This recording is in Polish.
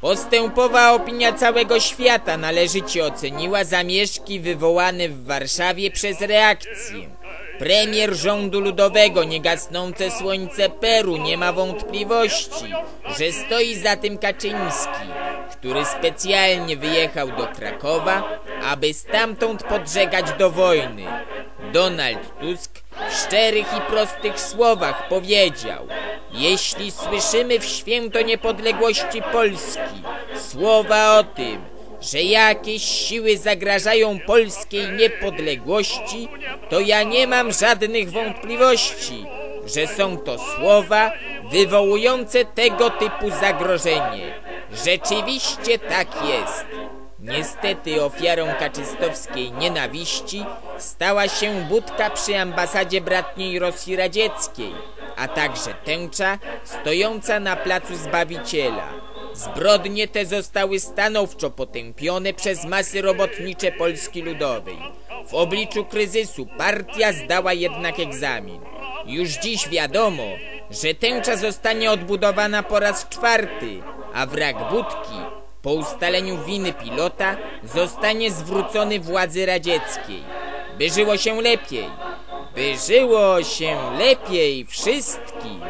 Postępowa opinia całego świata należycie oceniła zamieszki wywołane w Warszawie przez reakcję. Premier rządu ludowego, niegasnące słońce Peru nie ma wątpliwości, że stoi za tym Kaczyński, który specjalnie wyjechał do Krakowa, aby stamtąd podżegać do wojny. Donald Tusk w szczerych i prostych słowach powiedział Jeśli słyszymy w święto niepodległości Polski słowa o tym, że jakieś siły zagrażają polskiej niepodległości, to ja nie mam żadnych wątpliwości, że są to słowa wywołujące tego typu zagrożenie. Rzeczywiście tak jest. Niestety ofiarą kaczystowskiej nienawiści stała się budka przy ambasadzie bratniej Rosji Radzieckiej, a także tęcza stojąca na placu Zbawiciela. Zbrodnie te zostały stanowczo potępione przez masy robotnicze Polski Ludowej. W obliczu kryzysu partia zdała jednak egzamin. Już dziś wiadomo, że tęcza zostanie odbudowana po raz czwarty, a wrak budki po ustaleniu winy pilota zostanie zwrócony władzy radzieckiej. By żyło się lepiej, by żyło się lepiej wszystkim.